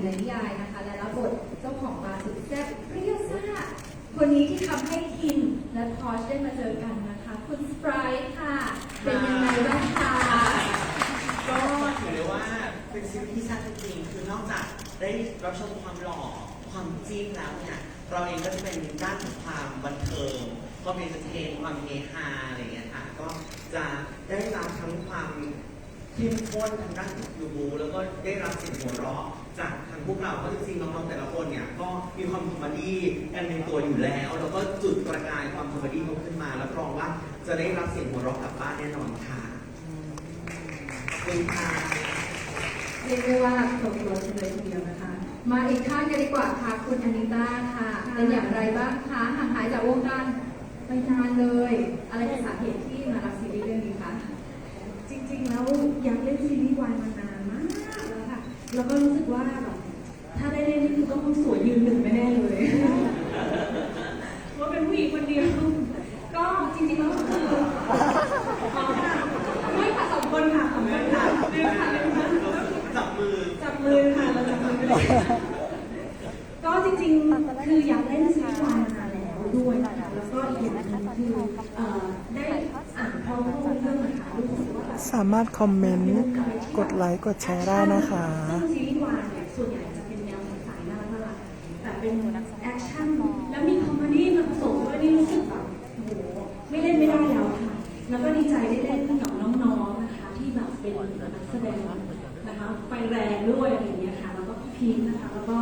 อยู่ในนิยายนะคะ และรับบทเจ้าของบาร์สุดแซ่บเปรี้ยวซ่า คนนี้ที่ทำให้คิมและพอชได้มาเจอกันนะคะ คุณสไปรายค่ะ เป็นยังไงบ้างคะก็ถือได้ว่าเป็นซีรีส์ที่สร้างจริงๆคือนอกจากได้รับชมความหล่อความจิ้มแล้วเนี่ยเราเองก็จะเป็นด้านของความบันเทิงความเอนเตอร์เทนความเฮฮาอะไรอย่างเงี้ยค่ะก็จะได้รับทั้งความเข้มข้นทางด้านของคิวบูแล้วก็ได้รับเสียงหัวเราะ พวกเราเพราะจริงๆน้องๆแต่ละคนเนี่ยก็มีความคอมเมดี้กันในตัวอยู่แล้ว แล้วก็จุดประกายความคอมเมดี้เขาขึ้นมาแล้วรองว่าจะได้รับเสียงหัวเราะกลับบ้านแน่นอนค่ะขอบคุณค่ะเรียกได้ว่าครบรถเลยทีเดียวนะคะ มาอีกท่านกันดีกว่าค่ะคุณอนิต้าค่ะเป็นอย่างไรบ้างคะห่างหายจากวงการไปนานเลย อะไรเป็นสาเหตุที่มารับซีรีส์เรื่องนี้คะจริงๆแล้วอยากเล่นซีรีส์วายมานานมากแล้วค่ะแล้วก็รู้สึกว่าแบบ ถ้าได้เล่นนี่คือต้องสวยยืนหนึ่งแน่ๆเลยว่าเป็นผู้หญิงคนเดียว ก็จริงๆแล้วก็คืออ๋อค่ะไม่ค่ะสองคนค่ะสองคนค่ะเล่นค่ะเล่นค่ะจับมือจับมือค่ะเราจับมือกันเลยก็จริงๆคืออยากเล่นซีรีส์วายมานานแล้วด้วยนะคะแล้วก็อีกอย่างหนึงคือเอ่อได้อ่านเขาเข้าเรื่องนะคะรู้สึกว่าแบบ สามารถคอมเมนต์ กดไลค์ กดแชร์ได้นะคะ เป็นนักแสดงนะคะไฟแรงด้วยอะไรอย่างเงี้ยค่ะ แล้วก็พีพีคนะคะ แล้วก็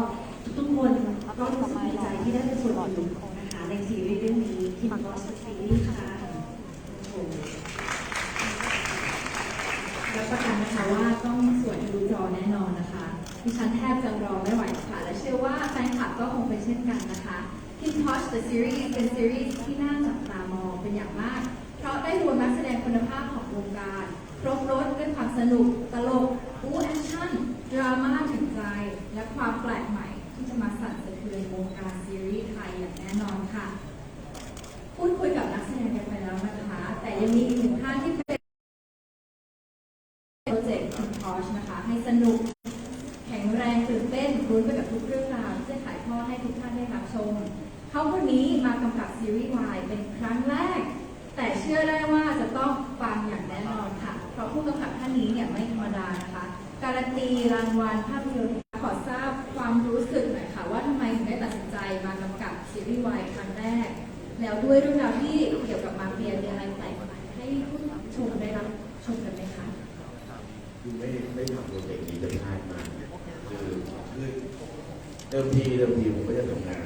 ทุกๆคนก็รู้สึกดีใจที่ได้เป็นส่วนหนึ่งนะคะในซีรีส์เรื่องนี้ที่มันก็สซีรีส์ค่ะโอ้รับประกันนะคะว่าต้องสวยทะลุจอแน่นอนนะคะดิฉันแทบจะรอไม่ไหวค่ะ และเชื่อว่าแฟนคลับก็คงเป็นเช่นกันนะคะ Kim Posh The Series เป็นซีรีส์ที่น่าจับตามองเป็นอย่างมาก เพราะได้รวมนักแสดงคุณภาพของวงการ ด้วยความสนุกตลกบู๊แอคชั่นดราม่าถึงใจ และความแปลกใหม่ ที่จะมาสั่นสะเทือนวงการซีรีส์ไทยอย่างแน่นอนค่ะ พูดคุยกับนักแสดงกันไปแล้วนะคะ แต่ยังมีอีกหนึ่งท่านที่เป็นโปรเจกต์คุณพอชนะคะ ให้สนุก แข็งแรงตื่นเต้นรุ้นไปกับทุกเรื่องราวที่จะถ่ายทอดให้ทุกท่านได้รับชมเขาคนนี้มากำกับซีรีส์วายเป็นครั้งแรก แต่เชื่อได้ว่าจะต้องปังอย่างแน่นอน ผู้กำกับท่านนี้เนี่ยไม่ธรรมดานะคะการันตีรางวัลภาพยนตร์ขอทราบความรู้สึกหน่อยค่ะว่าทำไมถึงได้ตัดสินใจมากำกับซีรีส์วายครั้งแรก แล้วด้วยเรื่องราวที่เกี่ยวกับมาเฟียมีอะไรแปลกใหม่ให้ผู้ชมได้รับชมกันไหมคะคือไม่ไม่ทำโปรเจกต์นี้จะพลาดมากคือคือเดิมทีเดิมทีผมก็จะทำงาน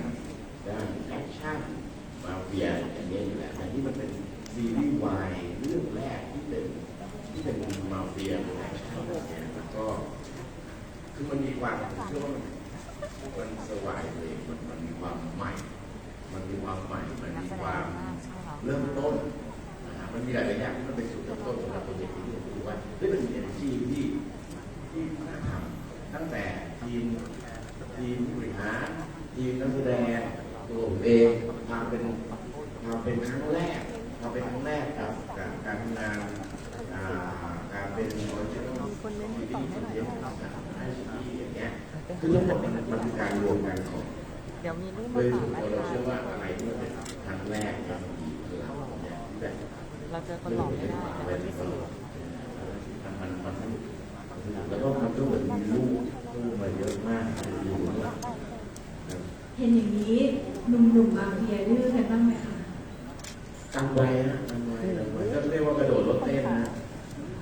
ด้านแอคชั่นมาเฟียอย่างเงี้อยู่แล้วแต่ที่มันเป็นซีรีส์วายเรื่องแรกที่เป็น ที่เป็นมาเฟียเป็นแอคชั่นแบบเนี้ยแล้วก็คือมันมีความผมเชื่อว่ามันมันสวายเลยมันมันมีความใหม่ มันมีความใหม่มันมีความเริ่มต้นนะฮะมันมีหลายๆอย่างที่มันเป็นจุดเริ่มต้นสำหรับโปรเจกต์นี้ผมรู้ว่าเฮ้ยมันมี energy ที่ที่น่าทำตั้งแต่ทีมทีมบริหารทีมนักแสดงตัวผมเองทำเป็นทำเป็นครั้งแรกทำเป็นครั้งแรกกับกับการทำงานอ่าการเป็นออริจินอลคนเล่นที่คนเดียวให้ชีวิตอย่างเงี้ย คือทั้งหมดมันมันคือการรวมกันของเดี๋ยวมีรูปโดมายส่ฝาวนกตัวนะเราคะเชื่อว่าอะไรที่มันเป็นครั้งแรกเนี่ยมันมีพลังเนี่ยที่แบบเราเจอคนหล่อไม่ได้แต่คนที่สี่มันมันมันสนุกแล้วก็มันก็เหมือนมีลูกลูกมาเยอะมากอยู่ข้างหลังเห็นอย่างนี้หนุ่มๆมาเฟียดื้อกันบ้างไหมคะตั้งไว้นะตั้งไว้ตั้งไว้ก็เรียกว่ากระโดดรถเต้นนะ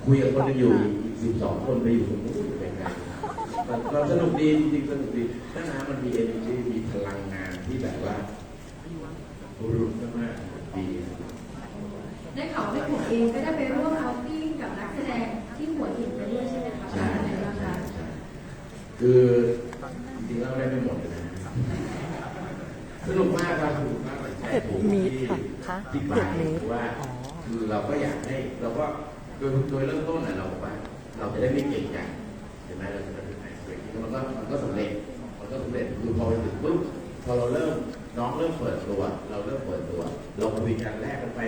คุยกับคนที่อยู่อีก สิบสองคนไปอยู่ตรงนู้นเป็นไงมันมันสนุกดีจริงๆสนุกดีถ้าน้ำมันมี energy มีพลังงานที่แบบว่ารุนมากๆดีได้ข่าวว่าพี่ผมเองก็ได้ไปร่วมเอาท์ติ้งกับนักแสดงที่หัวหินไปด้วยใช่ไหมคะใช่เป็นยังไงบ้างคะใช่คือจริงๆแล้วได้ไม่หมดเลยนะสนุกมากครับสนุกมากเลยเผ็ดมีดค่ะคะที่มาคือว่าคือเราก็อยากให้เราก็โดยโดยเริ่มต้นน่ะเราบอกว่าเรา จะได้ไม่เก่งกันใช่ไหมเราจะได้ไม่เก่งกันมันก็มันก็สำเร็จมันก็สำเร็จคือพอไปถึงปุ๊บพอเราเริ่มน้องเริ่มเปิดตัว เราเริ่มเปิดตัว เราคุยกันแรกกันไป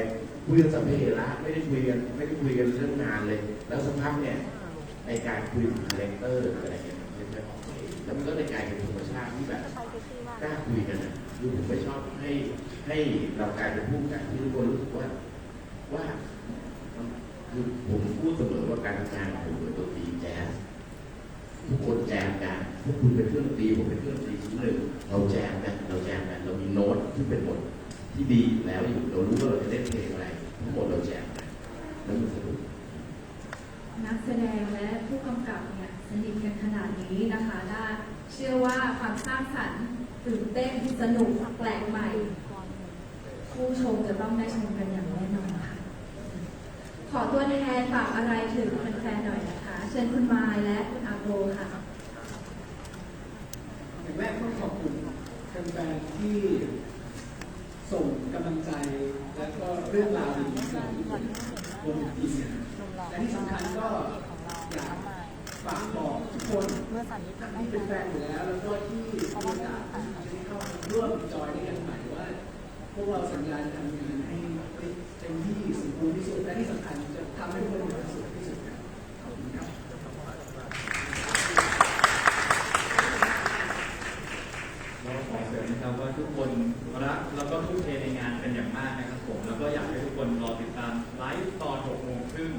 คุยกันสัมเพเหระไม่ได้คุยกันไม่ได้คุยกันเรื่องงานเลย แล้วสักพักเนี่ยในการคุยคาแรคเตอร์อะไรเงี้ยมันจะออกมาแล้วมันก็เลยกลายเป็นธรรมชาติที่แบบกล้าคุยกันนะคือผมไม่ชอบให้ให้เรากลายเป็นผู้กันที่ทุกคนรู้สึกว่าว่าคือผมพูดเสมอว่าการทำงานของผมเหมือนดนตรีแจ๊สทุก คนแจมกันพวกคุณเป็นเครื่องดนตรีผมเป็นเครื่องดีชิ้นหนึ่งเราแจมกันเราแจมกันเรามีโน้ตที่เป็นบทที่ดีแล้วอยู่เรารู้ว่าเราจะเล่นเพลงอะไรทั้งหมดเราแจมกันแล้วมันสนุกนักแสดงและผู้กำกับเนี่ยสนิทกันขนาดนี้นะคะได้เชื่อว่าความสร้างสรรค์ตื่นเต้นสนุกแปลกใหม่ ผู้ชมจะต้องได้ชมกันอย่างแน่นอนค่ะขอตัวแทนฝากอะไรถึงแฟนๆหน่อยนะคะ เชิญคุณมายและคุณอาโกค่ะ อย่างแรกต้องขอบคุณ แฟนๆที่ส่งกำลังใจ และก็เรื่องราวดีๆของคนบนทีมและที่สำคัญก็อยากฝากบอกทุกคนเมื่อที่เป็นแฟนอยู่แล้ว แล้วก็ที่มีโอกาสได้เข้ามาร่วมจอยด้วยกันใหม่ว่า พวกเราสัญญาจะทำงานให้เต็มที่สมบูรณ์ที่สุดและที่สำคัญจะทำให้ทุกคนมีความสุขที่สุดครับขอบคุณครับ เราขอเสริมนะครับว่าทุกคนรักแล้วก็ทุ่มเทในงานเป็นอย่างมากนะครับผม แล้วก็อยากให้ทุกคนรอติดตามไลฟ์ตอน6โมงครึ่ง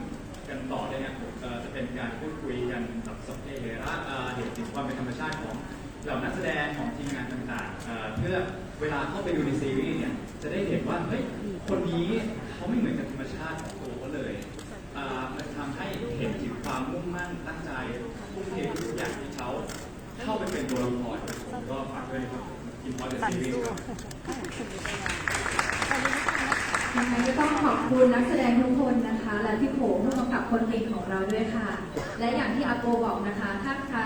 กันต่อได้เนี่ยผมเอ่อจะเป็นการพูดคุย กันแบบสดเฮระเอ่อเห็นถึงความเป็นธรรมชาติของเหล่านักแสดงของทีมงานต่างๆ เพื่อเวลาเข้าไปดูในซีรีส์เนี่ยจะได้เห็นว่าเฮ้ยคนนี้เขาไม่เหมือนกับธรรมชาติของตัวเขาเลยมันทำให้เห็นถึงความมุ่งมั่นตั้งใจทุ่มเททุกอย่างที่เขาเข้าไปเป็นตัวละครผมก็ฝากด้วยครับ สันสู้ยังไงก็ต้องขอบคุณนักแสดงทุกคนนะคะ และพี่โผผู้กำกับคนเก่งของเราด้วยค่ะ และอย่างที่อาโกบอกนะคะ ถ้าใคร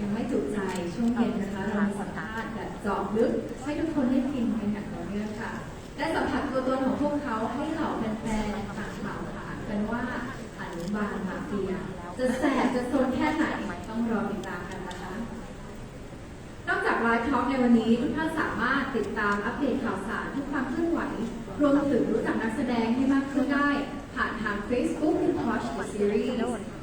ยังไม่จุใจช่วงเย็นนะคะเรามีสัมภาษณ์แบบเจาะลึกให้ทุกคนได้กินกันอย่างต่อเนื่องค่ะ และสัมผัสตัวตนของพวกเขาให้เหล่าแฟนๆต่างข่าวขานกันว่าอนุบาลมาเฟียจะแสบจะโซนแค่ไหนต้องรอติดตามกัน นะคะนอกจากไลฟ์ทอกในวันนี้ทุกท่านสามารถติดตามอัปเดตข่าวสารทุกความเคลื่อนไหว รวมถึงรู้จักนักแสดงให้มากขึ้นได้ ผ่านทาง Facebook in Watch the Series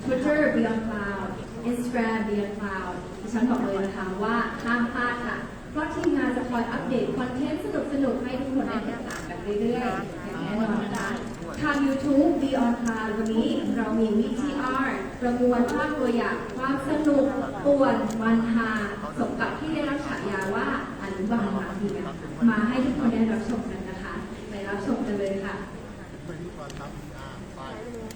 Twitter Beyond Cloud Instagram Beyond Cloud ดิฉันบอกเลยนะคะว่าห้ามพลาดค่ะ เพราะทีมงานจะคอยอัปเดตคอนเทนต์สนุกๆให้ทุกคนได้ติดตามกันเรื่อยๆอย่างแน่นอนนะคะทาง YouTube Beyond Cloud วันนี้เรามี VTR ประมวลภาพตัวอย่างความสนุกป่วนวันฮาสมกับที่ได้รับฉายาว่าอนุบาลมาเฟียมาให้ทุกคนได้รับชมกันนะคะ ไปรับชมกันเลยค่ะ